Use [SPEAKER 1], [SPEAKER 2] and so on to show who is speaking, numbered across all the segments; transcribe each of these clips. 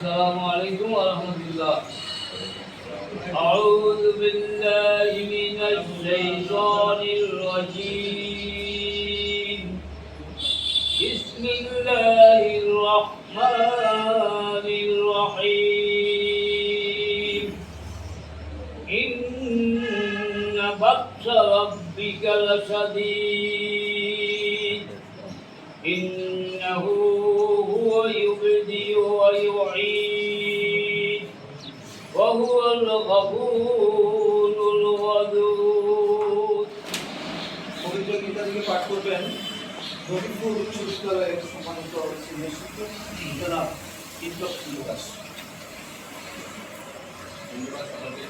[SPEAKER 1] السلام عليكم ورحمة الله. أعوذ بالله من الشيطان الرجيم. بسم الله الرحمن الرحيم. إن بطش ربك لشديد. وهو الغفور الودود
[SPEAKER 2] পবিত্র
[SPEAKER 3] গীতা থেকে পাঠ করবেন রবিপুর উচ্চ বিদ্যালয়ের সম্মানিত সিনিয়র শিক্ষক জনাব বিপ্লব চন্দ্র দাস
[SPEAKER 4] ধন্যবাদ সকলকে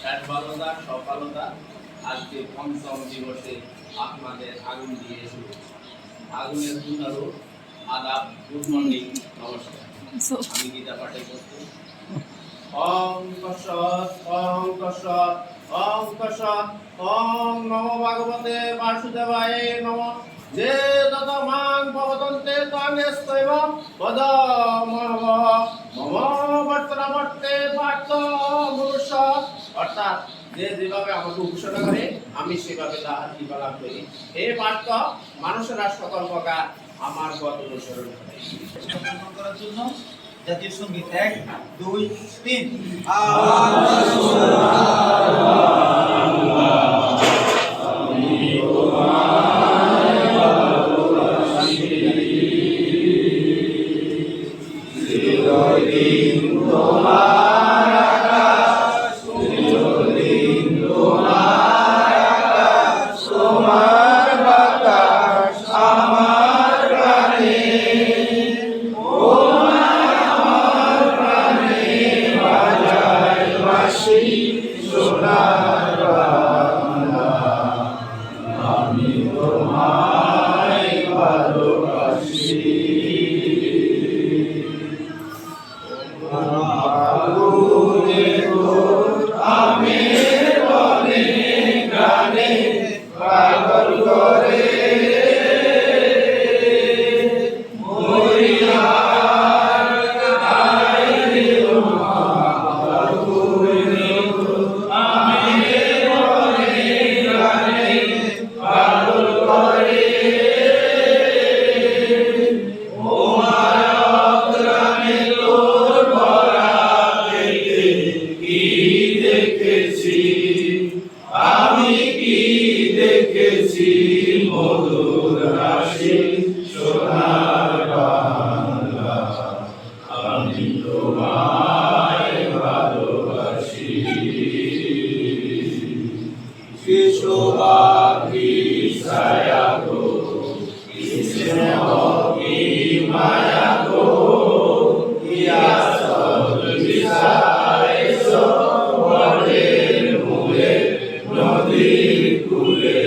[SPEAKER 4] সফলতা সফলতা আজকে পঞ্চম দিবসে আপনাদের আগুন দিয়ে শুরু আগুনের পুনরু আদাব গুড মর্নিং নমস্কার আমি গীতা পাঠে করছি ওম কসৎ ওম কসৎ ওম কসৎ ওম নমো ভগবতে বাসুদেবায় নম। যে তত মান ভবতন্তে তানেস্তৈব পদ মম মম বর্তনাবর্তে পার্থ
[SPEAKER 5] মনুষ্য
[SPEAKER 4] অর্থাৎ যে যেভাবে আমাকে উপাসনা করে, আমি সেভাবে তাহার কৃপা লাভ করি। হে পার্থ মানুষেরা সকল প্রকার আমার পথ অনুসরণ করে।
[SPEAKER 2] করার জন্য জাতীয় সংগীত এক দুই তিন।
[SPEAKER 4] আমি তোমায় ভালোবাসি আগুনে দেখেছি আমি কি দেখেছি মধুর রাশি সোনার বাংলা। আমি তোমায় ভালোবাসি। গো মায়া Curicule.